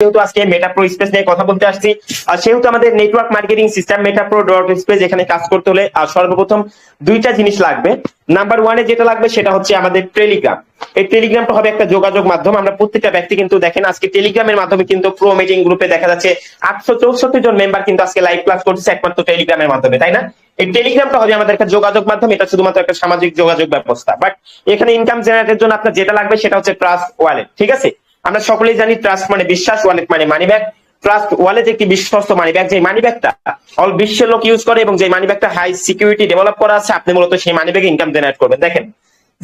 যেহেতু আজকে মেটাপ্রো স্পেস নিয়ে কথা বলতে আসছি সেহেতু আমাদের network marketing system Metapro dot space এখানে কাজ করতে হলে সর্বপ্রথম দুইটা জিনিস লাগবে। নাম্বার ওয়ানে যেটা লাগবে সেটা হচ্ছে আমাদের টেলিগ্রাম এই টেলিগ্রামটা হবে একটা যোগাযোগ মাধ্যম। আমরা প্রত্যেকটা ব্যক্তি কিন্তু দেখেন, আজকে টেলিগ্রামের মাধ্যমে কিন্তু প্রো মিটিং গ্রুপে দেখা যাচ্ছে আটশো চৌষট্টি জন মেম্বার কিন্তু আজকে লাইভ ক্লাস করছে একমাত্র টেলিগ্রামের মাধ্যমে, তাই না? এই টেলিগ্রামটা হবে আমাদের একটা যোগাযোগ মাধ্যম। এটা শুধুমাত্র একটা সামাজিক যোগাযোগ ব্যবস্থা। বাট এখানে ইনকাম জেনারেটের জন্য আপনার যেটা লাগবে সেটা হচ্ছে ট্রাস্ট ওয়ালেট ঠিক আছে? আমরা সকলেই জানি ট্রাস্ট মানে বিশ্বাস ওয়ালেট মানে মানি ব্যাগ ট্রাস্ট ওয়ালেট একটি বিশ্বস্ত মানি ব্যাগ যে মানি ব্যাগটা অল বিশ্বের লোক ইউজ করে এবং যে মানি ব্যাগটা হাই সিকিউরিটি ডেভেলপ করা আছে, আপনি মূলত সেই মানি ব্যাগে ইনকাম জেনারেট করবেন। দেখেন,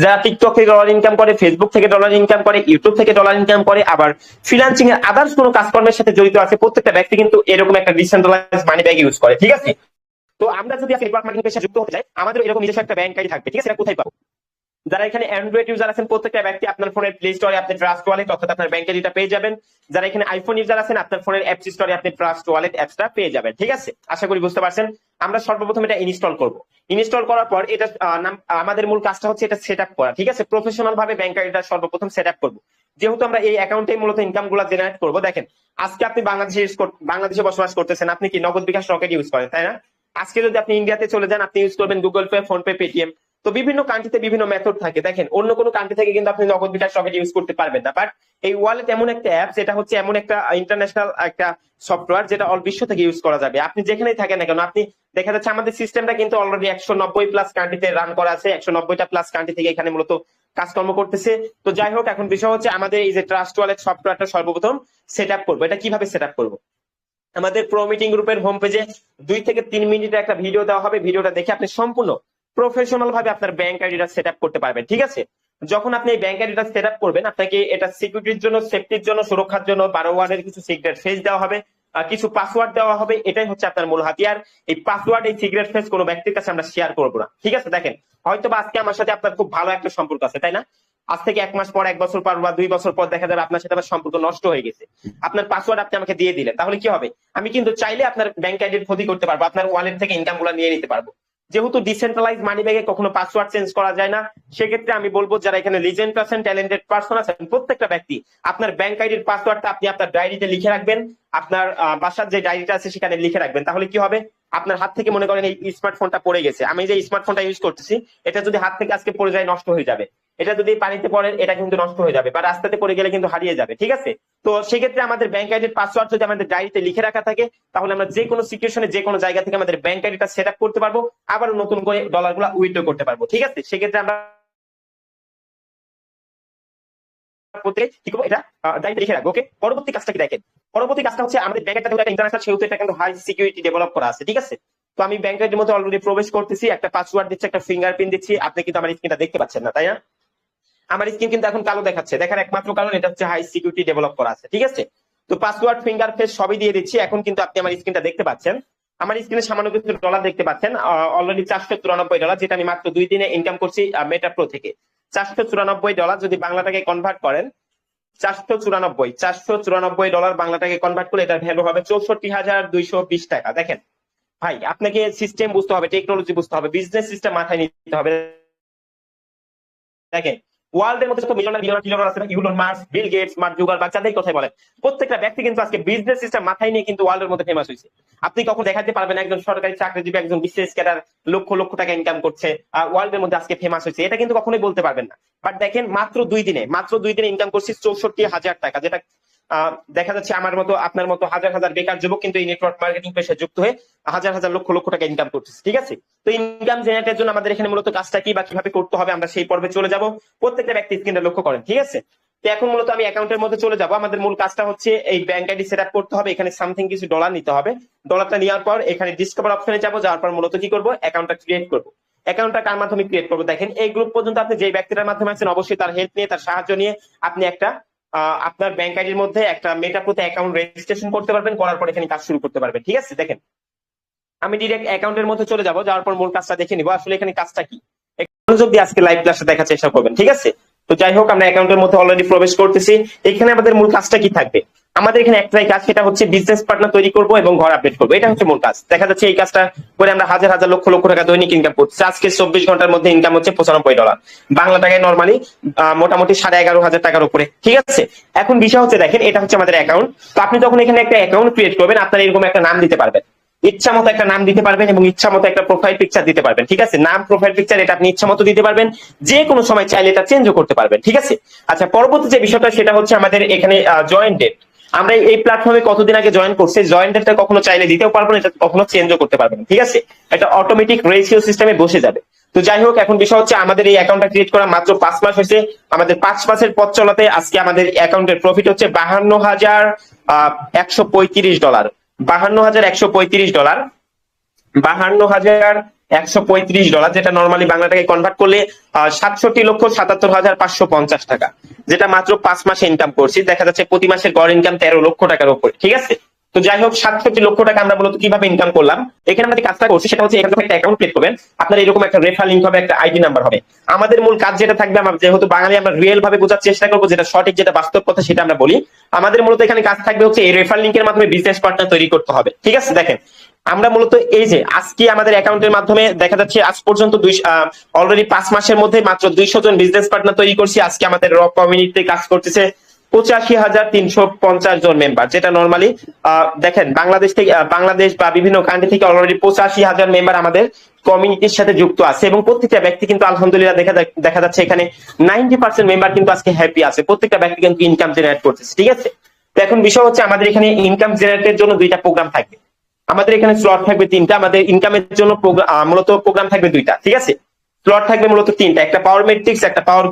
যারা টিকটক থেকে ডলার ইনকাম করে ফেসবুক থেকে ডলার ইনকাম করে ইউটিউব থেকে ডলার ইনকাম করে, আবার ফ্রিলান্সিং এর আদার্স কোনো কাজকর্মের সাথে জড়িত আছে, প্রত্যেকটা ব্যক্তি কিন্তু এরকম একটা ডিসেন্ট্রালাইজ মানি ব্যাগ ইউজ করে, ঠিক আছে? তো আমরা যদি নেটওয়ার্ক মার্কেটিং পেশে যুক্ত হতে চাই, আমাদের এরকম নিজস্ব একটা ব্যাংক আইডি থাকবে, ঠিক আছে? কোথায় পাবো? যারা এখানে অ্যান্ড্রয়েড ইউজার আছেন, প্রত্যেকটা ব্যক্তি আপনার ফোনের প্লে স্টোরে আপনি ট্রাস্ট ওয়ালেট অর্থাৎ আপনার ব্যাংক আইডিটা পেয়ে যাবেন। যারা এখানে আইফোন ইউজার আছেন, আপনার ফোনের অ্যাপ স্টোরে আপনি ট্রাস্ট ওয়ালেট অ্যাপসটা পেয়ে যাবেন। ঠিক আছে? আশা করি বুঝতে পারছেন। আমরা সর্বপ্রথম এটা ইনস্টল করব। ইনস্টল করার পর এটা আমাদের মূল কাজটা হচ্ছে এটা সেট করা। ঠিক আছে? প্রফেশনাল ভাবে ব্যাংক আইডিটা সর্বপ্রথম সেট আপ করব। যেহেতু আমরা এই অ্যাকাউন্টে মূলত ইনকামগুলা জেনারেট করব, দেখেন, আজকে আপনি বাংলাদেশে বাংলাদেশে বসবাস করতেছেন, আপনি কি নগদ বিকাশ রকেট ইউজ করেন, তাই না? আজকে যদি আপনি ইন্ডিয়াতে চলে যান, আপনি ইউজ করবেন Google Pay PhonePe Paytm তো বিভিন্ন কান্ট্রিতে বিভিন্ন মেথড থাকে। দেখেন, অন্য কোনো কান্ট্রি থেকে কিন্তু আপনি নগদ বিকাশ রকেট ইউজ করতে পারবেন না। বাট এই ওয়ালেট এমন একটা অ্যাপ যেটা হচ্ছে এমন একটা ইন্টারন্যাশনাল একটা সফটওয়্যার যেটা অল বিশ্ব থেকে ইউজ করা যাবে। আপনি যেখানেই থাকেন না কেন, আপনি দেখা যাচ্ছে আমাদের সিস্টেমটা কিন্তু অলরেডি একশো নব্বই প্লাস কান্ট্রিতে রান করা আছে, একশো নব্বইটা প্লাস কান্ট্রি থেকে এখানে মূলত কাজকর্ম করতেছে। তো যাই হোক, এখন বিষয় হচ্ছে আমাদের এই যে ট্রাস্ট ওয়ালেট সফটওয়্যারটা সর্বপ্রথম সেট আপ করব। এটা কীভাবে সেট আপ করব? আমাদের প্রো মিটিং গ্রুপের হোম পেজে দুই থেকে তিন মিনিটের একটা ভিডিও দেওয়া হবে। ভিডিওটা দেখে আপনি সম্পূর্ণ প্রফেশনাল ভাবে আপনার ব্যাংক আইডিটা সেট করতে পারবেন, ঠিক আছে? যখন আপনি এই ব্যাংক আইডিটা সেট আপ করবেন, আপনাকে এটা সিকিউরিটির জন্য সেফটির জন্য, সুরক্ষার জন্য বারো ওয়ার্ডের কিছু সিক্রেট ফেস দেওয়া হবে কিছু পাসওয়ার্ড দেওয়া হবে, এটাই হচ্ছে আপনার মূল হাতিয়ার। এই পাসওয়ার্ড এই সিক্রেট ফেস কোনো ব্যক্তির কাছে আমরা শেয়ার করব না, ঠিক আছে? দেখেন হয়তো বা আজকে আমার সাথে আপনার খুব ভালো একটা সম্পর্ক আছে, তাই না? আজ থেকে এক মাস পর, এক বছর পর বা দুই বছর পর দেখা যাবে আপনার সাথে আমার সম্পর্ক নষ্ট হয়ে গেছে। আপনার পাসওয়ার্ড আপনি আমাকে দিয়ে দিলেন, তাহলে কি হবে? আমি কিন্তু চাইলে আপনার ব্যাংক আইডির ক্ষতি করতে পারব, আপনার ওয়ালেট থেকে ইনকামগুলো নিয়ে নিতে পারব। যেহেতু ডিসেন্ট্রালাইজ মানি ব্যাগে কখনো পাসওয়ার্ড চেঞ্জ করা যায় না, সেক্ষেত্রে আমি বলব যারা এখানে লিজেন্ড আছেন ট্যালেন্টেড পার্সন আছেন, প্রত্যেকটা ব্যক্তি, আপনার ব্যাংক আইডির পাসওয়ার্ডটা আপনি আপনার ডায়েরিতে লিখে রাখবেন, আপনার বাসার যে ডায়েরিটা আছে সেখানে লিখে রাখবেন। তাহলে কি হবে? আপনার হাত থেকে মনে করেন এই স্মার্টফোনটা পড়ে গেছে। আমি যে স্মার্টফোনটা ইউজ করতেছি, এটা যদি হাত থেকে আজকে পড়ে যায়, নষ্ট হয়ে যাবে। এটা যদি পানিতে পড়ে, এটা কিন্তু নষ্ট হয়ে যাবে বা রাস্তাতে পড়ে গেলে কিন্তু হারিয়ে যাবে, ঠিক আছে? তো সেক্ষেত্রে আমাদের ব্যাংক আইডির পাসওয়ার্ড যদি আমাদের ডায়েরিতে লিখে রাখা থাকে, তাহলে আমরা যে কোনো সিচুয়েশনে যে কোনো জায়গা থেকে আমাদের ব্যাংক আইডিটা সেট করতে পারব। আবার নতুন করে ডলারগুলা উইথড্র করতে পারব, ঠিক আছে? সেক্ষেত্রে আমরা প্রত্যেকে কি করব? এটা ডায়েরিতে লিখে রাখব ওকে পরবর্তী কাজটা কি দেখেন? পরবর্তী কাজটা হচ্ছে আমাদের ব্যাংক একটা ইন্টারন্যাশনাল সেহেতু এটা কিন্তু হাই সিকিউরিটি ডেভেলপ করা আছে, ঠিক আছে? তো আমি ব্যাংক আইডির মধ্যে অলরেডি প্রবেশ করতেছি, একটা পাসওয়ার্ড দিচ্ছি, একটা ফিঙ্গারপ্রিন্ট দিচ্ছি, আপনি কিন্তু আমার স্ক্রিনটা দেখতে পাচ্ছেন না, তাই না? আমার স্ক্রিন কিন্তু এখন কালো দেখাচ্ছে, দেখার একমাত্র কারণ এটা হচ্ছে হাই সিকিউরিটি ডেভেলপ করা আছে, ঠিক আছে? তো পাসওয়ার্ড ফিঙ্গার সবই দিয়ে দিচ্ছি, এখন কিন্তু আপনি আমার স্ক্রিনটা দেখতে পাচ্ছেন। আমার স্ক্রিনে সামান্য কিছু ডলার দেখতে পাচ্ছেন অলরেডি চারশো চুরানব্বই ডলার যেটা আমি মাত্র দুই দিনে ইনকাম করছি মেটা প্রো থেকে। চারশো চুরানব্বই ডলার যদি বাংলাটাকে কনভার্ট করেন, চারশো চুরানব্বই চারশো চুরানব্বই ডলার বাংলাটাকে কনভার্ট করলে এটার ভ্যালু হবে চৌষট্টি হাজার দুইশো বিশ টাকা। দেখেন, ভাই, আপনাকে সিস্টেম বুঝতে হবে টেকনোলজি বুঝতে হবে বিজনেস সিস্টেম মাথায় নিতে হবে। দেখেন ওয়ার্ল্ডের মধ্যে যত মিলিয়নার মিলিয়নার ট্রিলিয়নার আছে না Elon Musk Bill Gates Mark জুগার বাচ্চাদের কথাই বলেন, প্রত্যেকটা ব্যক্তি কিন্তু আজকে বিজনেস সিস্টেম মাথায় নিয়ে কিন্তু ওয়ার্ল্ডের মধ্যে ফেমাস হয়েছে। আপনি কখন দেখাতে পারবেন একজন সরকারি চাকরিজীবী, একজন বিশেষ ক্যাডার লক্ষ লক্ষ টাকা ইনকাম করছে, আর ওয়ার্ল্ডের মধ্যে আজকে ফেমাস হয়েছে। এটা কিন্তু কখনোই বলতে পারবেন না। বাট দেখেন, মাত্র দুই দিনে, মাত্র দুই দিনে ইনকাম করছি চৌষট্টি হাজার টাকা, যেটা দেখা যাচ্ছে আমার মতো, আপনার মতো হাজার হাজার বেকার যুবক কিন্তু এই নেটওয়ার্ক মার্কেটিং পেশায় যুক্ত হয়ে হাজার হাজার লক্ষ লক্ষ টাকা ইনকাম করতেছে, ঠিক আছে? তো ইনকাম জেনারেটের জন্য আমাদের এখানে মূলত কাজটা কি বা কীভাবে করতে হবে আমরা সেই পর্বে চলে যাব। প্রত্যেকটা ব্যক্তি স্ক্রিনটা লক্ষ্য করেন, ঠিক আছে? তো এখন মূলত আমি অ্যাকাউন্টের মধ্যে চলে যাব। আমাদের মূল কাজটা হচ্ছে এই ব্যাংক আইডি সেট করতে হবে। এখানে সামথিং কিছু ডলার নিতে হবে। ডলারটা নেওয়ার পর এখানে ডিসকভার অপশনে যাব। যাওয়ার পর মূলত কি করব? অ্যাকাউন্টটা ক্রিয়েট করব। অ্যাকাউন্টটা কার মাধ্যমে ক্রিয়েট করব? দেখেন, এই গ্রুপ পর্যন্ত আপনি যে ব্যক্তিটার মাধ্যমে আছেন, অবশ্যই তার হেল্প নিয়ে, তার সাহায্য নিয়ে আপনি একটা আপনার ব্যাংক আইডির মধ্যে একটা মেটাপ্রোতে অ্যাকাউন্ট রেজিস্ট্রেশন করতে পারবেন, করার পর এখানে কাজ শুরু করতে পারবেন। ঠিক আছে? দেখেন, আমি ডিরেক্ট অ্যাকাউন্টের মধ্যে চলে যাব, যাওয়ার পর মূল কাজটা দেখে নিবো। আসলে এখানে কাজটা কি? দিয়ে আজকে লাইভ ক্লাসটা দেখার চেষ্টা করবেন, ঠিক আছে? তো যাই হোক, আমরা অ্যাকাউন্টের মধ্যে অলরেডি প্রবেশ করতেছি। এখানে আমাদের মূল কাজটা কি থাকবে? আমাদের এখানে একটাই কাজ, সেটা হচ্ছে বিজনেস পার্টনার তৈরি করব এবং ঘর আপডেট করব। এটা হচ্ছে মূল কাজ। দেখা যাচ্ছে এই কাজটা করে আমরা হাজার হাজার লক্ষ লক্ষ টাকা দৈনিক ইনকাম করছি। আজকে চব্বিশ ঘণ্টার মধ্যে ইনকাম হচ্ছে পঁচানব্বই ডলার বাংলা টাকায় নর্মালি মোটামুটি সাড়ে এগারো হাজার টাকার উপরে। ঠিক আছে? এখন বিষয় হচ্ছে দেখেন, এটা হচ্ছে আমাদের অ্যাকাউন্ট তো আপনি যখন এখানে একটা অ্যাকাউন্ট ক্রিয়েট করবেন, আপনার এরকম একটা নাম দিতে পারবেন। ইচ্ছা মতো একটা নাম দিতে পারবেন এবং ইচ্ছা মতো একটা প্রোফাইল পিকচার দিতে পারবেন। ঠিক আছে? নাম প্রোফাইল পিকচার এটা আপনি ইচ্ছা মতো দিতে পারবেন। যে কোনো সময় চাইলে এটা চেঞ্জও করতে পারবেন। ঠিক আছে? আচ্ছা পরবর্তী যে বিষয়টা, সেটা হচ্ছে আমাদের এখানে জয়েন্ট ডেট আমরা এই প্ল্যাটফর্মে কতদিন আগে জয়েন করছি জয়েন ডেটটা কখনো চাইলে দিতেও পারব না এটা কখনো চেঞ্জও করতে পারবেন না, ঠিক আছে? এটা অটোমেটিক রেশিও সিস্টেমে বসে যাবে। তো যাই হোক এখন বিষয় হচ্ছে আমাদের এই অ্যাকাউন্টটা ক্রিয়েট করা মাত্র পাঁচ মাস হয়েছে। আমাদের পাঁচ মাসের পথ চলাতে আজকে আমাদের অ্যাকাউন্টের প্রফিট হচ্ছে বাহান্ন হাজার একশো পঁয়ত্রিশ ডলার বাহান্ন হাজার একশো পঁয়ত্রিশ ডলার বাহান্ন হাজার একশো পঁয়ত্রিশ ডলার যেটা নর্মালি বাংলা টাকায় কনভার্ট করলে সাতষট্টি লক্ষ সাতাত্তর হাজার পাঁচশো পঞ্চাশ টাকা। যেটা মাত্র পাঁচ মাসে ইনকাম করছি, দেখা যাচ্ছে প্রতি গড় ইনকাম তেরো লক্ষ টাকার উপরে, ঠিক আছে? তো যাই হোক, সাতষট্টি লক্ষ টাকা আমরা কীভাবে ইনকাম করলাম, এখানে আমরা কাজটা করছি, সেটা হচ্ছে এখানে একটা অ্যাকাউন্ট ক্রিয়েট করবেন। আপনার এরকম একটা রেফার লিঙ্ক হবে, একটা আইডি নাম্বার হবে। আমাদের মূল কাজ যেটা থাকবে, আমরা যেহেতু বাঙালি, আমরা রিয়েল ভাবে বোঝার চেষ্টা করব, যেটা সঠিক, যেটা বাস্তব কথা, সেটা আমরা বলি। আমাদের মূলত এখানে কাজ থাকবে হচ্ছে এই রেফার লিঙ্কের মাধ্যমে বিজনেস পার্টনার তৈরি করতে হবে, ঠিক আছে? দেখেন আমরা মূলত এই যে আজকে আমাদের অ্যাকাউন্টের মাধ্যমে দেখা যাচ্ছে আজ পর্যন্ত দুই অলরেডি পাঁচ মাসের মধ্যে মাত্র দুইশো জন বিজনেস পার্টনার তৈরি করছি। আজকে আমাদের র কমিউনিটিতে কাজ করতেছে পঁচাশি হাজার তিনশো পঞ্চাশ জন মেম্বার যেটা নর্মালি দেখেন বাংলাদেশ থেকে বাংলাদেশ বা বিভিন্ন কান্ট্রি থেকে অলরেডি পঁচাশি হাজার মেম্বার আমাদের কমিউনিটির সাথে যুক্ত আছে এবং প্রত্যেকটা ব্যক্তি কিন্তু আলহামদুলিল্লাহ দেখা দেখা যাচ্ছে এখানে নাইনটি পার্সেন্ট মেম্বার কিন্তু আজকে হ্যাপি আছে। প্রত্যেকটা ব্যক্তি কিন্তু ইনকাম জেনারেট করতেছে, ঠিক আছে? এখন বিষয় হচ্ছে আমাদের এখানে ইনকাম জেনারেটের জন্য দুইটা প্রোগ্রাম থাকবে আমাদের এখানে স্লট থাকবে তিনটা। আমাদের ইনকামের জন্য মূলত প্রোগ্রাম থাকবে দুইটা, ঠিক আছে? স্লট থাকবে মূলত তিনটা, একটা পাওয়ার মেট্রিক্স একটা পাওয়ার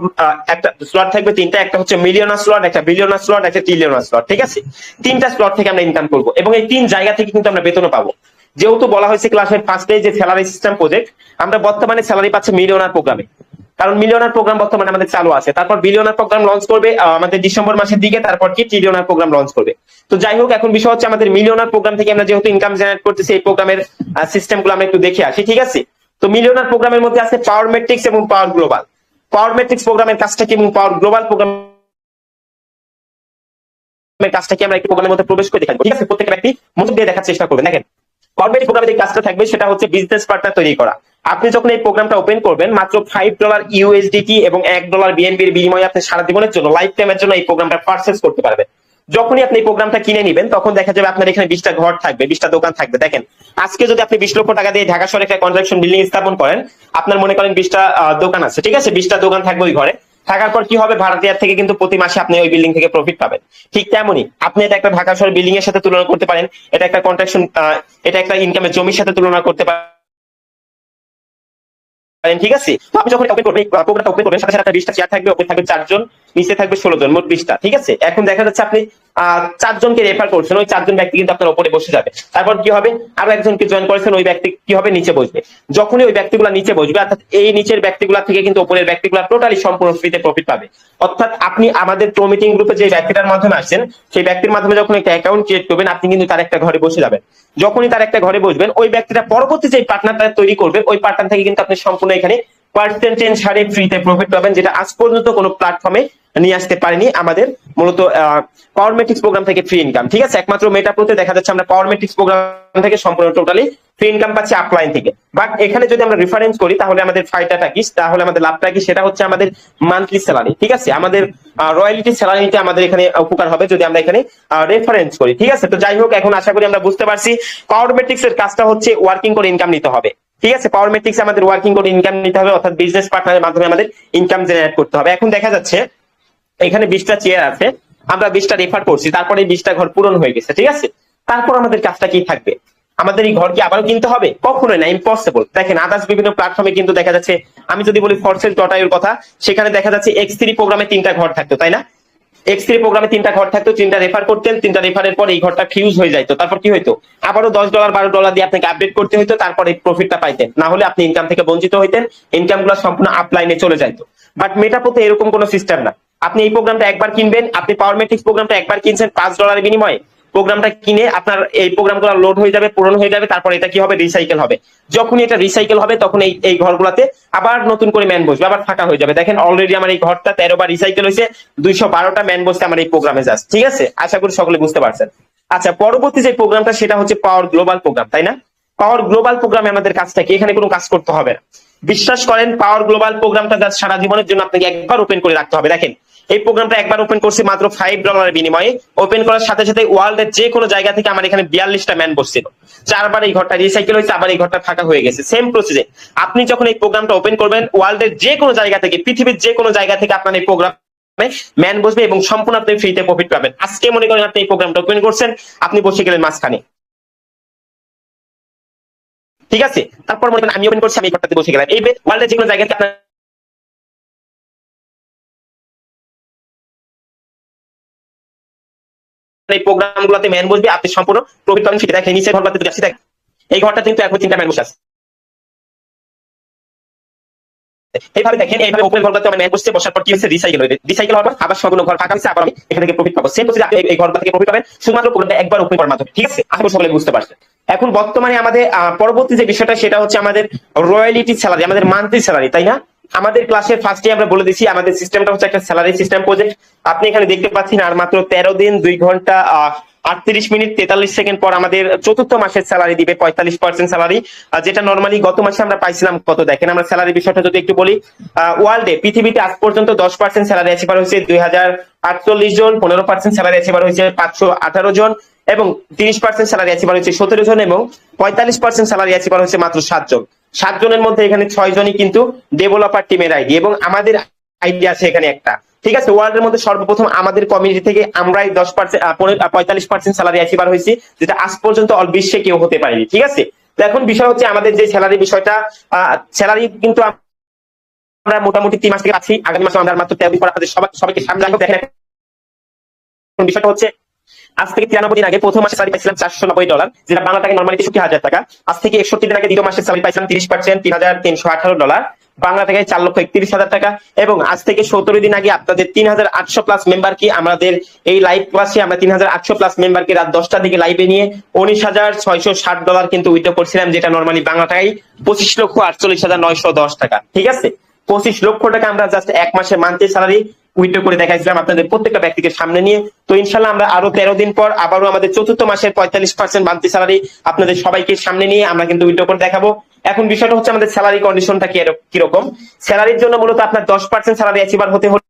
একটা স্লট থাকবে তিনটা, একটা হচ্ছে মিলিয়নার স্লট একটা বিলিয়নার স্লট একটা ট্রিলিয়নার স্লট ঠিক আছে? তিনটা স্লট থেকে আমরা ইনকাম করব এবং এই তিন জায়গা থেকে কিন্তু আমরা বেতনও পাবো। যেহেতু বলা হয়েছে ক্লাসের ফার্স্টে যে স্যালারি সিস্টেম প্রজেক্ট আমরা বর্তমানে স্যালারি পাচ্ছি মিলিয়নার প্রোগ্রামে কারণ মিলিয়নার প্রোগ্রাম বর্তমানে আমাদের চালু আছে। তারপর বিলিয়নার প্রোগ্রাম লঞ্চ করবে আমাদের ডিসেম্বর মাসের দিকে, তারপর কি ট্রিলিয়নার প্রোগ্রাম লঞ্চ করবে। তো যাই হোক, এখন বিষয় হচ্ছে আমাদের মিলিয়নার প্রোগ্রাম থেকে আমরা যেহেতু ইনকাম জেনারেট করতেছি, এই প্রোগ্রামের সিস্টেমগুলো আমরা একটু দেখে আসি, ঠিক আছে? তো মিলিয়নার প্রোগ্রামের মধ্যে আছে পাওয়ার মেট্রিক্স এবং পাওয়ার গ্লোবাল পাওয়ার মেট্রিক্স প্রোগ্রামের কাজটা কি এবং পাওয়ার গ্লোবাল প্রোগ্রাম কাজটা কি আমরা একটু প্রোগ্রামের মধ্যে প্রবেশ করে দেখাবো ঠিক আছে? প্রত্যেকটা ব্যক্তি মনোযোগ দিয়ে দেখার চেষ্টা করবেন। দেখেন কর্পোরেট প্রোগ্রামে যে কাজটা থাকবে, সেটা হচ্ছে বিজনেস পার্টনার তৈরি করা। আপনি যখন এই প্রোগ্রামটা ওপেন করবেন, মাত্র ফাইভ ডলার ইউএসডিটি এবং এক ডলার বিএনবির বিনিময়ে আপনি সারা জীবনের জন্য লাইফ টাইমের জন্য এই প্রোগ্রামটা পারচেস করতে পারবেন। যখনই আপনি প্রোগ্রামটা কিনে নেবেন, তখন দেখা যাবে আপনার এখানে বিশটা ঘর থাকবে, বিশটা দোকান থাকবে। দেখেন, আজকে যদি আপনি বিশ লক্ষ টাকা দিয়ে ঢাকা শহরে একটা কনস্ট্রাকশন বিল্ডিং স্থাপন করেন, আপনার মনে করেন বিশটা দোকান আছে, ঠিক আছে? বিশটা দোকান থাকবে ওই ঘরে। থাকার পর কি হবে? ভাড়াটিয়ার থেকে কিন্তু প্রতি মাসে আপনি ওই বিল্ডিং থেকে প্রফিট পাবেন। ঠিক তেমনই, আপনি এটা একটা ঢাকা শহর বিল্ডিং এর সাথে তুলনা করতে পারেন। এটা একটা কন্ট্রাকশন এটা একটা ইনকামের জমির সাথে তুলনা করতে পারেন। পারেন, ঠিক আছে? তো আপনি যখন ওপেন করবেন প্রোগ্রামটা ওপেন করবেন সাথে সাথে চেয়ার থাকবে ওপেন থাকবে চারজন নিচে থাকবে ষোলো জন মোট বিশটা ঠিক আছে? এখন দেখা যাচ্ছে আপনি চারজনকে রেফার করছেন ওই চারজন ব্যক্তি কিন্তু আপনার উপরে বসে যাবে। তারপর কি হবে? আরও একজনকে জয়েন করেছেন ওই ব্যক্তি কি হবে? নিচে বসবে। যখনই ওই ব্যক্তিগুলো নিচে বসবে অর্থাৎ এই নিচের থেকে কিন্তু ব্যক্তিগুলা টোটালি সম্পূর্ণ ফ্রিতে প্রফিট পাবে। অর্থাৎ আপনি আমাদের প্রো মিটিং গ্রুপে যে ব্যক্তিটার মাধ্যমে আসছেন সেই ব্যক্তির মাধ্যমে যখন একটা অ্যাকাউন্ট ক্রিয়েট করবেন আপনি কিন্তু তার একটা ঘরে বসে যাবেন। যখনই তার একটা ঘরে বসবেন ওই ব্যক্তিটা পরবর্তী যে পার্টনারটা তৈরি করবে ওই পার্টনার থেকে কিন্তু আপনি সম্পূর্ণ এখানে পার্সেন্টেজ হারে ফ্রিতে প্রফিট পাবেন, যেটা আজ পর্যন্ত কোনো প্ল্যাটফর্মে নিয়ে আসতে পারেনি আমাদের মূলত পাওয়ার মেট্রিক্স প্রোগ্রাম থেকে ফ্রি ইনকাম ঠিক আছে? একমাত্র মেটাপ্রোতে দেখা যাচ্ছে আমরা পাওয়ার মেট্রিক্স প্রোগ্রাম থেকে সম্পূর্ণ টোটালি ফ্রি ইনকাম পাচ্ছি আপলাইন থেকে। বাট এখানে যদি আমরা রেফারেন্স করি, তাহলে আমাদের ফায়দাটা কি? তাহলে আমাদের লাভটা কি? সেটা হচ্ছে আমাদের মান্থলি স্যালারি ঠিক আছে? আমাদের রয়্যালিটি স্যালারিতে আমাদের এখানে উপকার হবে যদি আমরা এখানে রেফারেন্স করি। ঠিক আছে? তো যাই হোক, এখন আশা করি আমরা বুঝতে পারছি পাওয়ার মেট্রিক্স এর কাজটা হচ্ছে ওয়ার্কিং করে ইনকাম নিতে হবে। ঠিক আছে পাওয়ার মেট্রিক্স আমাদের ওয়ার্কিং করে ইনকাম নিতে হবে, অর্থাৎ বিজনেস পার্টনারের মাধ্যমে আমাদের ইনকাম জেনারেট করতে হবে। এখন দেখা যাচ্ছে, এখানে বিশটা চেয়ার আছে, আমরা বিশটা রেফার করছি, তারপরে বিশটা ঘর পূরণ হয়ে গেছে, ঠিক আছে? তারপর আমাদের কাজটা কি থাকবে? আমাদের এই ঘর কি আবারও কিনতে হবে? কখনোই না ইম্পসিবল দেখেন আদার্স বিভিন্ন প্ল্যাটফর্মে কিন্তু দেখা যাচ্ছে, আমি যদি বলি ফরসেল ডট কথা, সেখানে দেখা যাচ্ছে এক্স থ্রি প্রোগ্রামে তিনটা ঘর থাকতো, তাই না? এক্স থ্রি প্রোগ্রামে তিনটা ঘর থাকতো, তিনটা রেফার করতেন, তিনটা রেফারের পর এই ঘরটা ফিউজ হয়ে যাইতো। তারপর কি হইতো? আবারও দশ ডলার বারো ডলার দিয়ে আপনাকে আপডেট করতে হইতো, তারপর এই প্রফিটটা পাইতেন। না হলে আপনি ইনকাম থেকে বঞ্চিত হইতেন ইনকামগুলো সম্পূর্ণ আপলাইনে চলে যাইতো। বাট মেটাপোতে এরকম কোনো সিস্টেম না। আপনি এই প্রোগ্রামটা একবার কিনবেন, আপনি পাওয়ার মেট্রিক্স প্রোগ্রামটা একবার কিনছেন, পাঁচ ডলারের বিনিময়ে। প্রোগ্রামটা কিনে আপনার এই প্রোগ্রামগুলো লোড হয়ে যাবে, পূরণ হয়ে যাবে, তারপর এটা কি হবে? রিসাইকেল হবে। যখনই এটা রিসাইকেল হবে, তখন এই এই ঘরগুলোতে আবার নতুন করে ম্যান বসবে, আবার ফাঁকা হয়ে যাবে। দেখেন অলরেডি আমার এই ঘরটা তেরো বার রিসাইকেল হয়েছে, দুইশো বারোটা ম্যান বসতে আমার এই প্রোগ্রামে যাচ্ছে। ঠিক আছে? আশা করি সকলে বুঝতে পারছেন। আচ্ছা পরবর্তী যে প্রোগ্রামটা সেটা হচ্ছে পাওয়ার গ্লোবাল প্রোগ্রাম তাই না? পাওয়ার গ্লোবাল প্রোগ্রামে আমাদের কাজটা কি? এখানে কোনো কাজ করতে হবে না। বিশ্বাস করেন পাওয়ার গ্লোবাল প্রোগ্রামটা সারা জীবনের জন্য আপনাকে একবার ওপেন করে রাখতে হবে। দেখেন এই প্রোগ্রামটা একবার ওপেন করছি মাত্র ফাইভ ডলারের বিনিময়ে। ওপেন করার সাথে সাথে ওয়ার্ল্ডের যে কোনো জায়গা থেকে আমার এখানে বিয়াল্লিশটা ম্যান বসছিল। চারবার এই ঘরটা রিসাইকেল হয়েছে, আবার এই ঘরটা ফাঁকা হয়ে গেছে। সেম প্রসেসে আপনি যখন এই প্রোগ্রামটা ওপেন করবেন, ওয়ার্ল্ডের যে কোনো জায়গা থেকে, পৃথিবীর যে কোনো জায়গা থেকে আপনার এই প্রোগ্রাম ম্যান বসবে এবং সম্পূর্ণ আপনি ফ্রিতে প্রফিট পাবেন। আজকে মনে করেন আপনি এই প্রোগ্রামটা ওপেন করছেন, আপনি বসে গেলেন মাঝখানে। ঠিক আছে? তারপর মনে করেন আমি ওপেন করছি, আমি ঘরটাতে বসে গেলাম। এই ওয়ার্ল্ডের যে কোনো জায়গা থেকে আপনার এই প্রোগ্রাম গুলোতে ম্যান বসবে, আপনি সম্পূর্ণ প্রফিট পাবেন সেটা দেখেন নিচের ঘরটাতে যাচ্ছি দেখ এই ঘরটা কিন্তু এখন তিনটা ম্যান বসে আছে। এইভাবে দেখেন, এইভাবে ওপেন আমার ম্যান বসছে, বসার পর কি হচ্ছে রিসাইকেল হয়ে রিসাইকেল হওয়ার আবার ঘর ফাঁকা আবার আমি এখান থেকে প্রফিট পাবো। সেম আপনি এই থেকে প্রফিট পাবেন, শুধুমাত্র একবার ওপেন করার মাধ্যমে, ঠিক আছে? আশা করি সকলে বুঝতে পারছেন। এখন বর্তমানে আমাদের পরবর্তী যে বিষয়টা, সেটা হচ্ছে আমাদের রয়্যালিটি স্যালারি আমাদের মান্থলি স্যালারি তাই না? আমাদের ক্লাসের ফার্স্টে আমরা বলে দিচ্ছি আমাদের সিস্টেমটা হচ্ছে একটা স্যালারি সিস্টেম প্রজেক্ট আপনি এখানে দেখতে পাচ্ছেন আর মাত্র তেরো দিন, দুই ঘণ্টা আটত্রিশ মিনিট, তেতাল্লিশ সেকেন্ড পর আমাদের চতুর্থ মাসের স্যালারি দিবে, পঁয়তাল্লিশ পার্সেন্ট স্যালারি যেটা নর্মালি গত মাসে আমরা পাইছিলাম, কত দেখেন? আমরা স্যালারি বিষয়টা যদি একটু বলি ওয়ার্ল্ডে পৃথিবীতে আজ পর্যন্ত দশ পার্সেন্ট স্যালারি অ্যাচিভার হয়েছে দুই হাজার আটচল্লিশ জন, পনেরো পার্সেন্ট স্যালারি অ্যাচিভার হয়েছে পাঁচশো আঠারো জন, এবং তিরিশ পার্সেন্ট স্যালারি অ্যাচিভার হয়েছে সতেরো জন, এবং পঁয়তাল্লিশ পার্সেন্ট স্যালারি অ্যাচিভার হয়েছে মাত্র সাতজন সাতজনের মধ্যে এখানে ছয় জনই কিন্তু ডেভেলপার টিমের আইডি এবং আমাদের আইডি আছে এখানে একটা। ঠিক আছে? ওয়ার্ল্ডের মধ্যে সর্বপ্রথম আমাদের কমিউনিটি থেকে আমরাই দশ পার্সেন্ট পঁয়তাল্লিশ পার্সেন্ট স্যালারি অ্যাচিভার হয়েছি, যেটা আজ পর্যন্ত অল বিশ্বে কেউ হতে পারেনি। ঠিক আছে? তো এখন বিষয় হচ্ছে আমাদের যে স্যালারি বিষয়টা স্যালারি কিন্তু আমরা মোটামুটি তিন মাস থেকে আছি আগামী মাসে আমরা মাত্র তেরো দিন পর আপনাদের সবাই সবাইকে সামনে দেখেন বিষয়টা হচ্ছে আজ থেকে তিরানব্বই দিন আগে প্রথম মাসে স্যালারি পাইছিলাম চারশো নব্বই ডলার, যেটা বাংলা টাকা নর্মালি তেষট্টি হাজার টাকা। আজ থেকে একষট্টি দিন আগে দ্বিতীয় মাসের স্যালারি পাইছিলাম তিরিশ পার্সেন্ট তিন হাজার তিনশো আঠারো ডলার। বাংলা টাকায় চার লক্ষ একত্রিশ হাজার টাকা। এবং আজ থেকে সতেরো দিন আগে আপনাদের তিন হাজার আটশো প্লাস মেম্বার কি আমাদের এই লাইভ ক্লাসে আমরা তিন হাজার আটশো প্লাস মেম্বারকে রাত দশটার দিকে লাইভে নিয়ে উনিশ হাজার ছয়শো ষাট ডলার কিন্তু উইথড্র করছিলাম, যেটা নর্মালি বাংলা টাকায় পঁচিশ লক্ষ আটচল্লিশ হাজার নয়শো দশ টাকা। ঠিক আছে? পঁচিশ লক্ষ টাকা আমরা জাস্ট এক মাসে মান্থলি স্যালারি উইথড্র করে দেখাইছিলাম আপনাদের প্রত্যেকটা ব্যক্তিকে সামনে নিয়ে। তো ইনশাল্লাহ আমরা আরও তেরো দিন পর আবারও আমাদের চতুর্থ মাসের পঁয়তাল্লিশ পার্সেন্ট মান্থলি স্যালারি আপনাদের সবাইকে সামনে নিয়ে আমরা কিন্তু উইথড্র করে দেখাবো। এখন বিষয়টা হচ্ছে আমাদের স্যালারি কন্ডিশনটা কীরকম? স্যালারির জন্য মূলত আপনার দশ পার্সেন্ট স্যালারি অ্যাচিভার হতে হলে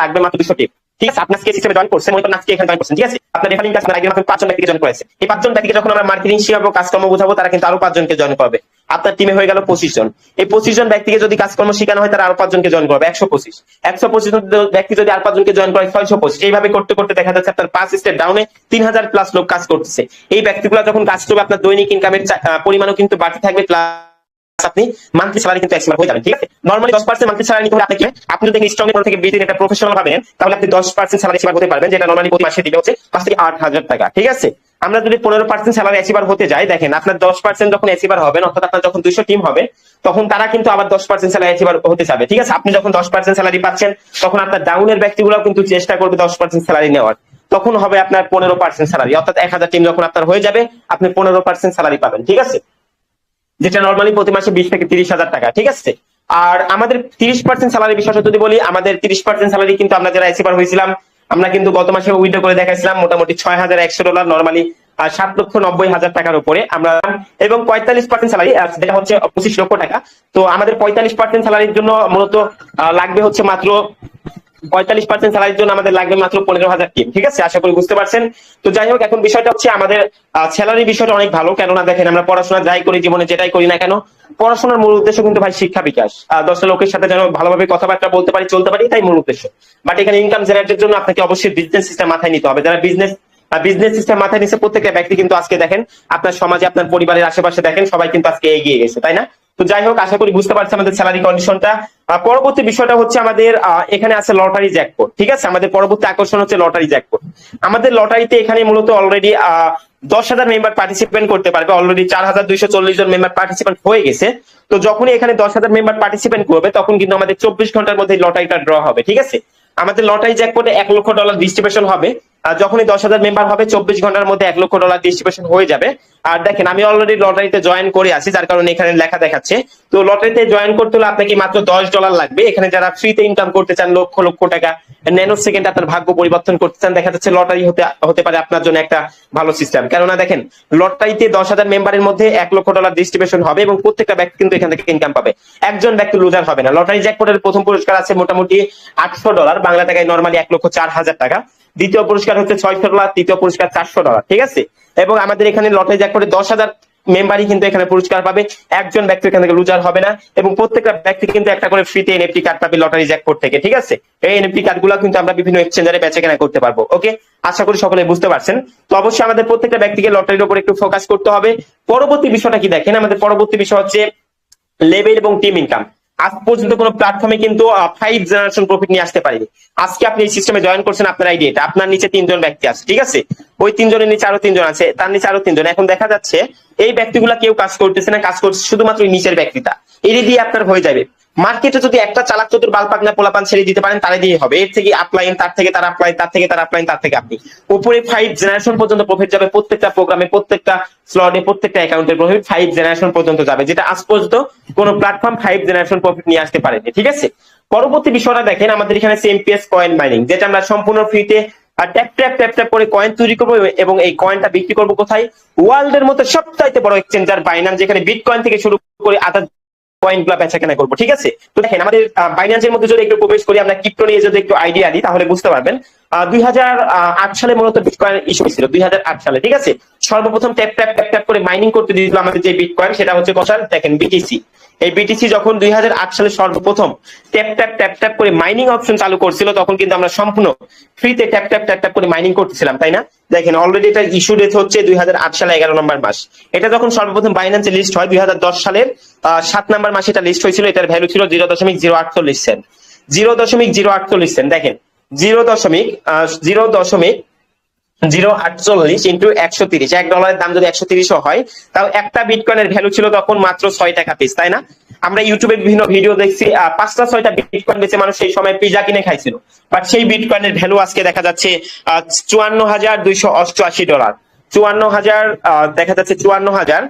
লাগবে মাত্র দুশো টিপ। ঠিক আছে, আপনার সিস্টেমে জয়েন করছেন মনে করেন আজকে এখানে জয়েন করছেন, ঠিক আছে? আপনার রেফারিং কাজ আগের মাসে পাঁচজন ব্যক্তিকে জয়েন করেছে। এই পাঁচজন ব্যক্তিকে যখন আমরা মার্কেটিং শিখাবো কাজকর্ম বোঝাবো, তারা কিন্তু আরও পাঁচজনকে জয়েন করবে। আপনার টিমে হয়ে গেল পঁচিশ জন। এই পঁচিশ জন ব্যক্তিকে যদি কাজকর্ম শেখানো হয়, তারা আরও পাঁচজনকে জয়েন করবে, একশো পঁচিশ। একশো পঁচিশ ব্যক্তি যদি আর পাঁচজনকে জয়েন করে, ছয়শো পঁচিশ। এইভাবে করতে করতে দেখা যাচ্ছে আপনার পাঁচ স্টেপ ডাউনে তিন হাজার প্লাস লোক কাজ করতেছে। এই ব্যক্তিগুলো যখন কাজ করবে আপনার দৈনিক ইনকামের পরিমাণও কিন্তু বাড়তে থাকবে প্লাস আপনি মান্থলি স্যালারি কিন্তু এক্সপার হয়ে যাবেন, ঠিক আছে? নর্মালি দশ পার্সেন্ট মান্থলি স্যালারি নিতে হলে আপনাকে আপনি যদি থেকে একটা প্রফেশনাল তাহলে আপনি দশ পার্সেন্ট স্যালারি হতে পারবেন, যেটা নর্মালি প্রতি মাসে দিবে হচ্ছে পাঁচ থেকে আট হাজার টাকা, ঠিক আছে? আমরা যদি পনেরো পার্সেন্ট স্যালারি হতে যাই, দেখেন আপনার দশ পার্সেন্ট যখন হবেন, অর্থাৎ আপনার যখন টিম হবে, তখন তারা কিন্তু আবার দশ পার্সেন্ট স্যালারি হতে যাবে, ঠিক আছে? আপনি যখন দশ পার্সেন্ট স্যালারি পাচ্ছেন, তখন আপনার ডাউনের ব্যক্তিগুলো কিন্তু চেষ্টা করবে দশ পার্সেন্ট স্যালারি নেওয়ার। তখন হবে আপনার পনেরো পার্সেন্ট স্যালারি অর্থাৎ এক হাজার টিম যখন আপনার হয়ে যাবে, আপনি পনেরো পার্সেন্ট স্যালারি পাবেন, ঠিক আছে? যেটা নর্মালি প্রতি মাসে বিশ থেকে তিরিশ হাজার টাকা, ঠিক আছে? আর আমাদের তিরিশ পার্সেন্ট স্যালারি বিষয়টা যদি বলি, আমাদের তিরিশ পার্সেন্ট স্যালারি কিন্তু আমরা যারা অ্যাচিভার হয়েছিলাম, আমরা কিন্তু গত মাসে উইড্রো করে দেখাইছিলাম, মোটামুটি ছয় হাজার একশো ডলার নর্মালি সাত লক্ষ নব্বই হাজার টাকার উপরে আমরা এবং পঁয়তাল্লিশ পার্সেন্ট স্যালারি যেটা হচ্ছে পঁচিশ লক্ষ টাকা। তো আমাদের পঁয়তাল্লিশ পার্সেন্ট স্যালারির জন্য মূলত লাগবে হচ্ছে মাত্র পঁয়তাল্লিশ পার্সেন্ট স্যালারির জন্য আমাদের লাগবে মাত্র পনেরো হাজার টিম ঠিক আছে? আশা করি বুঝতে পারছেন। তো যাই হোক, এখন বিষয়টা হচ্ছে আমাদের স্যালারি বিষয়টা অনেক ভালো। কেননা দেখেন, আমরা পড়াশোনা যাই করি, জীবনে যেটাই করি না কেন, পড়াশোনার মূল উদ্দেশ্য কিন্তু ভাই শিক্ষা বিকাশ। দশটা লোকের সাথে যেন ভালোভাবে কথাবার্তা বলতে পারি, চলতে পারি তাই মূল উদ্দেশ্য। বাট এখানে ইনকাম জেনারেটের জন্য আপনাকে অবশ্যই বিজনেস সিস্টেম মাথায় নিতে হবে। যারা বিজনেস বিজনেস সিস্টেম মাথায় নিচ্ছে প্রত্যেকটা ব্যক্তি কিন্তু আজকে দেখেন, আপনার সমাজে, আপনার পরিবারের আশেপাশে দেখেন, সবাই কিন্তু আজকে এগিয়ে গেছে, তাই না? তো যাই হোক, আশা করি বুঝতে পারছি আমাদের স্যালারি কন্ডিশনটা পরবর্তী বিষয়টা হচ্ছে আমাদের এখানে আছে লটারি জ্যাকপোর্ট ঠিক আছে? আমাদের পরবর্তী আকর্ষণ হচ্ছে লটারি জ্যাকপোর্ট আমাদের লটারিতে এখানে মূলত অলরেডি দশ হাজার মেম্বার পার্টিসিপেন্ট করতে পারবে। অলরেডি চার হাজার দুইশো চল্লিশ জন মেম্বার পার্টিসিপেন্ট হয়ে গেছে। তো যখনই এখানে দশ হাজার মেম্বার পার্টিসিপেন্ট করবে, তখন কিন্তু আমাদের চব্বিশ ঘণ্টার মধ্যে লটারিটা ড্র হবে, ঠিক আছে? আমাদের লটারি জ্যাকপটে এক লক্ষ ডলার ডিস্ট্রিবিউশন হবে। যখনই দশ হাজার মেম্বার হবে, চব্বিশ ঘণ্টার মধ্যে এক লক্ষ ডলার ডিস্ট্রিবিউশন হয়ে যাবে। আর দেখেন, আমি অলরেডি লটারিতে জয়েন করে আছি, যার কারণে এখানে লেখা দেখাচ্ছে। তো লটারিতে জয়েন করতে হলে আপনাকে মাত্র দশ ডলার লাগবে। এখানে যারা ফ্রিতে ইনকাম করতে চান, লক্ষ লক্ষ টাকা ন্যানো সেকেন্ড আপনার ভাগ্য পরিবর্তন করতে চান, দেখা যাচ্ছে লটারি হতে হতে পারে আপনার জন্য একটা ভালো সিস্টেম কেননা দেখেন লটারিতে দশ হাজার মেম্বারের মধ্যে এক লক্ষ ডলার ডিস্ট্রিবিউশন হবে এবং প্রত্যেকটা ব্যক্তি কিন্তু এখান থেকে ইনকাম পাবে। একজন ব্যক্তি লুজার হবে না। লটারি জ্যাকপটের প্রথম পুরস্কার আছে মোটামুটি আটশো ডলার বাংলা টাকায় নর্মালি এক লক্ষ চার হাজার টাকা। দ্বিতীয় পুরস্কার হচ্ছে ছয়শো ডলার, তৃতীয় পুরস্কার চারশো ডলার, ঠিক আছে? এবং আমাদের এখানে লটারি জ্যাকপটে দশ হাজার মেম্বারই কিন্তু এখানে পুরস্কার পাবে। একজন ব্যক্তি এখান থেকে লুজার হবে না এবং প্রত্যেকটা ব্যক্তি কিন্তু একটা করে ফ্রিতে এনএফটি কার্ড পাবে লটারি জ্যাকপট থেকে, ঠিক আছে? এই এনএফটি কার্ডগুলো কিন্তু আমরা বিভিন্ন এক্সচেঞ্জারে বেচে কেনা করতে পারব, ওকে? আশা করি সকলে বুঝতে পারছেন। তো অবশ্যই আমাদের প্রত্যেকটা ব্যক্তিকে লটারির উপর একটু ফোকাস করতে হবে। পরবর্তী বিষয়টা কি দেখেন? আমাদের পরবর্তী বিষয় হচ্ছে লেভেল এবং টিম ইনকাম আজ পর্যন্ত কোনো প্ল্যাটফর্মে কিন্তু ফাইভ জেনারেশন প্রফিট নিয়ে আসতে পারেনি। আজকে আপনি এই সিস্টেমে জয়েন করছেন, আপনার আইডিয়া এটা। আপনার নিচে তিনজন ব্যক্তি আছে, ঠিক আছে? ওই তিনজনের নিচে আরও তিনজন আছে, তার নিচে আরও তিনজন। এখন দেখা যাচ্ছে, এই ব্যক্তিগুলা কেউ কাজ করতেছে না, কাজ করছে শুধুমাত্র নিচের ব্যক্তিটা। এর দিয়ে আপনার হয়ে যাবে। মার্কেটে যদি একটা চালাক চতুর বালপাক না পোলাপান ছেড়ে দিতে পারেন তারে দিয়ে হবে। এর থেকে আপলাইন তার থেকে তার আপলাইন তার থেকে তার আপলাইন তার থেকে আপনি। উপরে ফাইভ জেনারেশন পর্যন্ত প্রফিট যাবে প্রত্যেকটা প্রোগ্রামে প্রত্যেকটা স্লটে প্রত্যেকটা অ্যাকাউন্টের প্রফিট ফাইভ জেনারেশন পর্যন্ত যাবে, যেটা আজ পর্যন্ত কোনো প্ল্যাটফর্ম ফাইভ জেনারেশন প্রফিট নিয়ে আসতে পারেনি, ঠিক আছে? পরবর্তী বিষয়টা দেখেন, আমাদের এখানে সিএমপিএস কয়েন মাইনিং যেটা আমরা সম্পূর্ণ ফ্রিতে ট্যাপ ট্যাপ ট্যাপ ট্যাপ করে কয়েন তৈরি করব এবং এই কয়েনটা বিক্রি করব কোথায়? ওয়ার্ল্ড এর মধ্যে সবচাইতে বড় এক্সচেঞ্জার বাইনাম যেখানে বিটকয়েন থেকে শুরু করে আদার কয়েন কেনা করব, ঠিক আছে? তো দেখেন, আমাদের মধ্যে যদি একটু প্রবেশ করি, আমরা নিয়ে যদি একটু আইডিয়া দিই, তাহলে বুঝতে পারবেন দুই হাজার আট সালে মূলত বিটকয়েন ইস্যু দুই সালে, ঠিক আছে? সর্বপ্রথম ট্যাপ ট্যাপ ট্যাপ ট্যাপ করে মাইনিং করতে দিয়েছিল আমাদের যে বিটকয়েন সেটা হচ্ছে কষার দেখেন বিটিসি এই বিটিসি যখন দুই হাজার আট সালে সর্বপ্রথম ট্যাপ ট্যাপ ট্যাপ ট্যাপ করে মাইনিং অপশন চালু করছিল, তখন কিন্তু আমরা সম্পূর্ণ ফ্রিতে ট্যাপ ট্যাপ ট্যাপ ট্যাপ করে মাইনিং করতেছিলাম, তাই না? দেখেন অলরেডি এটা ইস্যু ডেট হচ্ছে দুই হাজার আট সালে এগারো নম্বর মাস। এটা যখন সর্বপ্রথম বাইন্যান্সে লিস্ট হয়, দুই হাজার দশ সালের সাত নম্বর মাসে এটা লিস্ট হয়েছিল, এটার ভ্যালু ছিল জিরো দশমিক জিরো আটচল্লিশ সেন্ট জিরো দশমিক জিরো আটচল্লিশ সেন্ট দেখেন জিরো দশমিক জিরো দশমিক জিরো আটচল্লিশ ইন্টু একশো তিরিশ। এক ডলারের দাম যদি একশো তিরিশও হয় তাও একটা বিটকয়েনের ভ্যালু ছিল তখন মাত্র ছয় টাকা পিস তাই না? আমরা ইউটিউবে বিভিন্ন ভিডিও দেখছি পাঁচটা ছয়টা বিটকয়েন বেচে মানুষ সেই সময় পিজা কিনে খাইছিল। বাট সেই বিটকয়েনের ভ্যালু আজকে দেখা যাচ্ছে চুয়ান্ন হাজার দুইশো অষ্টআশি ডলার। চুয়ান্ন হাজার দেখা যাচ্ছে চুয়ান্ন হাজার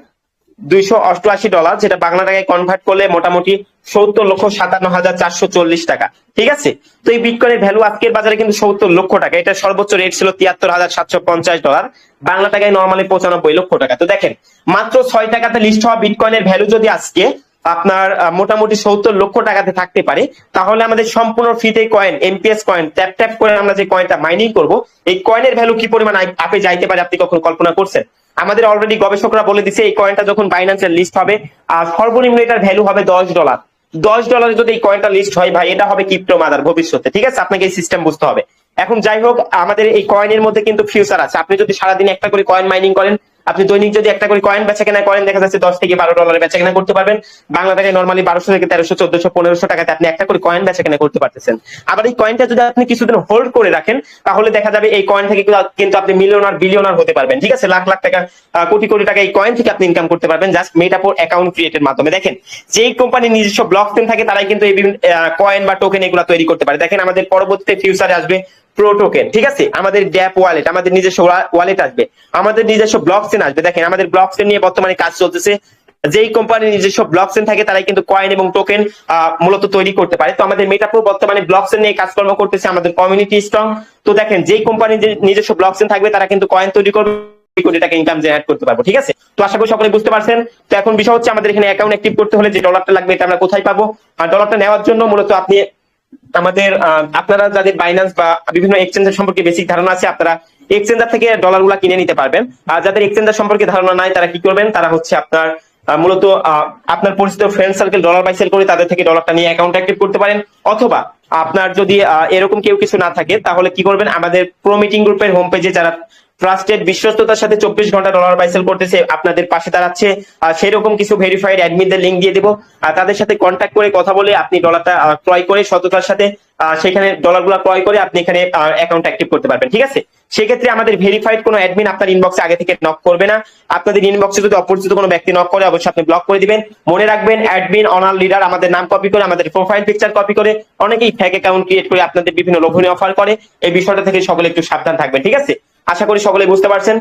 দুইশো অষ্টআশি ডলার, যেটা বাংলা টাকায় কনভার্ট করলে মোটামুটি সত্তর লক্ষ সাতান্ন হাজার চারশো চল্লিশ টাকা। ঠিক আছে? তো এই বিটকয়েনের ভ্যালু আজকের বাজারে কিন্তু সত্তর লক্ষ টাকা। এটা সর্বোচ্চ রেট ছিল তিয়াত্তর হাজার সাতশো পঞ্চাশ ডলার। বাংলা টাকায় নর্মালি পঁচানব্বই লক্ষ টাকা। তো দেখেন, মাত্র ছয় টাকাতে লিস্ট হওয়া বিটকয়েনের ভ্যালু যদি আজকে আপনার মোটামুটি সত্তর লক্ষ টাকাতে থাকতে পারে, তাহলে আমাদের সম্পূর্ণ ফ্রিতে coin MPS coin tap tap করে আমরা যে কয়েনটা মাইনিং করব, এই কয়েনের ভ্যালু কি পরিমাণ আপে যাইতে পারে আপনি কখন কল্পনা করছেন? আমাদের অলরেডি গবেষকরা বলে দিছে, এই কয়েনটা যখন বাইন্যান্সের লিস্ট হবে, আর সর্বনিম্ন এটার ভ্যালু হবে দশ ডলার দশ ডলারে যদি এই কয়েনটা লিস্ট হয় ভাই, এটা হবে ক্রিপ্টো মাদার ভবিষ্যতে, ঠিক আছে? আপনাকে এই সিস্টেম বুঝতে হবে। এখন যাই হোক, আমাদের এই কয়েনের মধ্যে কিন্তু ফিউচার আছে। আপনি যদি সারাদিন একটা করে কয়েন মাইনিং করেন আপনি দৈনিক যদি একটা করে কয়েন বেচা কেনা করেন, দেখা যাচ্ছে দশ থেকে বারো ডলারে বেচা কেনা করতে পারবেন। বাংলা টাকায় নর্মালি বারোশো থেকে তেরোশো, চোদ্দশো, পনেরোশো টাকাতে আপনি একটা করে কয়েন বেচা কেনা করতে পারতেছেন। আবার এই কয়েনটা যদি আপনি কিছুদিন হোল্ড করে রাখেন, তাহলে দেখা যাবে এই কয়েন থেকে কিন্তু আপনি মিলিয়নার বিলিয়নার হতে পারবেন। ঠিক আছে? লাখ লাখ টাকা কোটি কোটি টাকা এই কয়েন থেকে আপনি ইনকাম করতে পারবেন জাস্ট মেটাপোর অ্যাকাউন্ট ক্রিয়েটের মাধ্যমে। দেখেন, যেই কোম্পানির নিজস্ব ব্লক চেন থাকে, তারাই কিন্তু এই কয়েন বা টোকেন এগুলো তৈরি করতে পারে। দেখেন, আমাদের পরবর্তীতে ফিউচারে আসবে প্রো টোকেন ঠিক আছে? আমাদের ড্যাপ ওয়ালেট আমাদের নিজস্ব ওয়ালেট আসবে। আমাদের নিজস্ব ব্লক চেন আসবে। দেখেন, আমাদের ব্লক চেন নিয়ে বর্তমানে কাজ চলতেছে। যেই কোম্পানির নিজস্ব ব্লক চেন থাকে, তারাই কিন্তু কয়েন এবং টোকেন মূলত তৈরি করতে পারে। তো আমাদের মেটাপ্রো বর্তমানে ব্লক চেন নিয়ে কাজকর্ম করতেছে, আমাদের কমিউনিটি স্ট্রং তো দেখেন, যেই কোম্পানির নিজস্ব ব্লক চেন থাকবে, তারা কিন্তু কয়েন তৈরি করবে কোটি টাকা ইনকাম জেনারেট করতে পারব, ঠিক আছে? তো আশা করি সকলে বুঝতে পারছেন। তো এখন বিষয় হচ্ছে, আমাদের এখানে অ্যাকাউন্ট অ্যাক্টিভ করতে হলে যে ডলারটা লাগবে, এটা আমরা কোথায় পাবো? আর ডলারটা নেওয়ার জন্য মূলত আপনি আমাদের আপনারা যাদের বাইন্যান্স বা বিভিন্ন এক্সচেঞ্জের সম্পর্কে বেসিক ধারণা আছে, আপনারা এক্সচেঞ্জার থেকে ডলারগুলা কিনে নিতে পারবেন। আর যাদের এক্সচেঞ্জার সম্পর্কে ধারণা নাই, তারা কি করবেন? তারা হচ্ছে আপনার মূলত আপনার পরিচিত friend circle dollar buy sell করে তাদের থেকে ডলারটা নিয়ে অ্যাকাউন্ট অ্যাক্টিভ করতে পারেন। অথবা আপনার যদি এরকম কেউ কিছু না থাকে, তাহলে কি করবেন? আমাদের প্রো মিটিং গ্রুপের হোম পেজে যারা ট্রাস্টেড বিশ্বস্ততার সাথে চব্বিশ ঘণ্টা ডলার বাইসেল করতেছে, আপনাদের পাশে দাঁড়াচ্ছে। সেরকম কিছু ভেরিফাইড অ্যাডমিনদের লিঙ্ক দিয়ে দেবো। তাদের সাথে কন্ট্যাক্ট করে কথা বলে আপনি ডলারটা ক্রয় করে সততার সাথে সেখানে ডলারগুলো ক্রয় করে আপনি এখানে অ্যাকাউন্ট অ্যাক্টিভ করতে পারবেন, ঠিক আছে? সেক্ষেত্রে আমাদের ভেরিফাইড কোনো অ্যাডমিন আপনার ইনবক্সে আগে থেকে নক করবে না। আপনাদের ইনবক্সে যদি অপরিচিত কোনো ব্যক্তি নক করে, অবশ্যই আপনি ব্লক করে দিবেন। মনে রাখবেন অ্যাডমিন অনার লিডার আমাদের নাম কপি করে, আমাদের প্রোফাইল পিকচার কপি করে, অনেকেই ফ্যাক অ্যাকাউন্ট ক্রিয়েট করে আপনাদের বিভিন্ন লোভনীয় অফার করে। এই বিষয়টা থেকে সকলে একটু সাবধান থাকবেন, ঠিক আছে? আশা করি সকলে বুঝতে পারছেন।